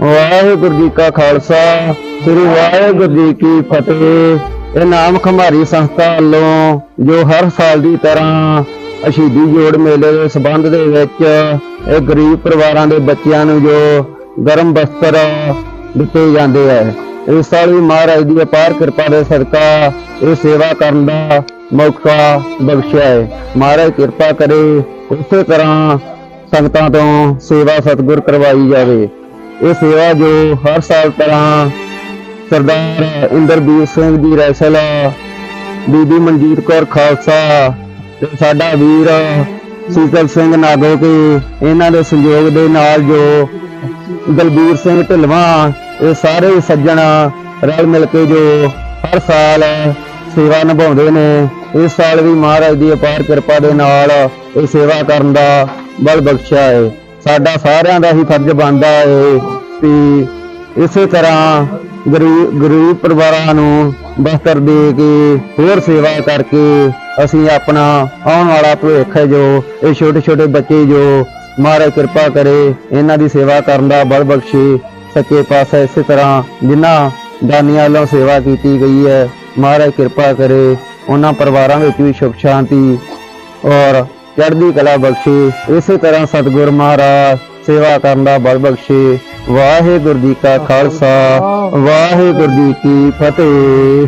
ਵਾਹਿਗੁਰੂ ਜੀ ਕਾ ਖਾਲਸਾ, ਸ੍ਰੀ ਵਾਹਿਗੁਰੂ ਜੀ ਕੀ ਫਤਿਹ। ਇਹ ਨਾਮ ਖਮਾਰੀ ਸੰਸਥਾ ਵੱਲੋਂ ਜੋ ਹਰ ਸਾਲ ਦੀ ਤਰ੍ਹਾਂ ਅਸ਼ਹੀਦੀ ਜੋੜ ਮੇਲੇ ਦੇ ਸਬੰਧ ਦੇ ਵਿੱਚ ਇਹ ਗਰੀਬ ਪਰਿਵਾਰਾਂ ਦੇ ਬੱਚਿਆਂ ਨੂੰ ਜੋ ਗਰਮ ਬਸਤਰ ਦਿੱਤੇ ਜਾਂਦੇ ਹੈ ਇਸ ਸਾਲ ਵੀ ਮਹਾਰਾਜ ਦੀ ਅਪਾਰ ਕਿਰਪਾ ਦੇ ਸਦਕਾ ਇਹ ਸੇਵਾ ਕਰਨ ਦਾ ਮੌਕਾ ਬਖਸ਼ਿਆ ਹੈ। ਮਹਾਰਾਜ ਕਿਰਪਾ ਕਰੇ ਉਸੇ ਤਰ੍ਹਾਂ ਸੰਗਤਾਂ ਤੋਂ ਸੇਵਾ ਸਤਿਗੁਰ ਕਰਵਾਈ ਜਾਵੇ। ਇਹ ਸੇਵਾ ਜੋ ਹਰ ਸਾਲ ਤਰ੍ਹਾਂ ਸਰਦਾਰ ਇੰਦਰਬੀਰ ਸਿੰਘ ਜੀ ਰੈਸਲ, ਬੀਬੀ ਮਨਜੀਤ ਕੌਰ ਖਾਲਸਾ ਤੇ ਸਾਡਾ ਵੀਰ ਸੀਤਲ ਸਿੰਘ ਨਾਗੋ ਕੇ, ਇਹਨਾਂ ਦੇ ਸੰਯੋਗ ਦੇ ਨਾਲ ਜੋ ਦਲਬੀਰ ਸਿੰਘ ਢਿਲਵਾ, ਇਹ ਸਾਰੇ ਸੱਜਣ ਰਲ ਮਿਲ ਕੇ ਜੋ ਹਰ ਸਾਲ ਸੇਵਾ ਨਿਭਾਉਂਦੇ ਨੇ, ਇਸ ਸਾਲ ਵੀ ਮਹਾਰਾਜ ਦੀ ਅਪਾਰ ਕਿਰਪਾ ਦੇ ਨਾਲ ਇਹ ਸੇਵਾ ਕਰਨ ਦਾ ਬਲ ਬਖਸ਼ਿਆ ਹੈ। ਸਾਡਾ ਸਾਰਿਆਂ ਦਾ ਹੀ ਫਰਜ਼ ਬਣਦਾ ਹੈ ਕਿ ਇਸੇ ਤਰ੍ਹਾਂ ਗਰੀਬ ਗਰੀਬ ਪਰਿਵਾਰਾਂ ਨੂੰ ਬਸਤਰ ਦੇ ਕੇ ਹੋਰ ਸੇਵਾ ਕਰਕੇ ਅਸੀਂ ਆਪਣਾ ਆਉਣ ਵਾਲਾ ਭਵਿੱਖ ਹੈ ਜੋ, ਇਹ ਛੋਟੇ ਛੋਟੇ ਬੱਚੇ ਜੋ ਮਹਾਰਾਜ ਕਿਰਪਾ ਕਰੇ, ਇਹਨਾਂ ਦੀ ਸੇਵਾ ਕਰਨ ਦਾ ਬਲ ਬਖਸ਼ੇ, ਸੱਚੇ ਪਾਸੇ ਇਸੇ ਤਰ੍ਹਾਂ ਜਿਨ੍ਹਾਂ ਦਾਨੀਆਂ ਵੱਲੋਂ ਸੇਵਾ ਕੀਤੀ ਗਈ ਹੈ, ਮਹਾਰਾਜ ਕਿਰਪਾ ਕਰੇ, ਉਹਨਾਂ ਪਰਿਵਾਰਾਂ ਵਿੱਚ ਵੀ ਸੁਖ ਸ਼ਾਂਤੀ ਔਰ ਚੜ੍ਹਦੀ ਕਲਾ ਬਖਸ਼ੇ, ਇਸੇ ਤਰ੍ਹਾਂ ਸਤਿਗੁਰ ਮਹਾਰਾਜ ਸੇਵਾ ਕਰਨ ਦਾ ਬਲ ਬਖਸ਼ੇ। ਵਾਹਿਗੁਰੂ ਜੀ ਕਾ ਖਾਲਸਾ, ਵਾਹਿਗੁਰੂ ਜੀ ਕੀ ਫਤਿਹ।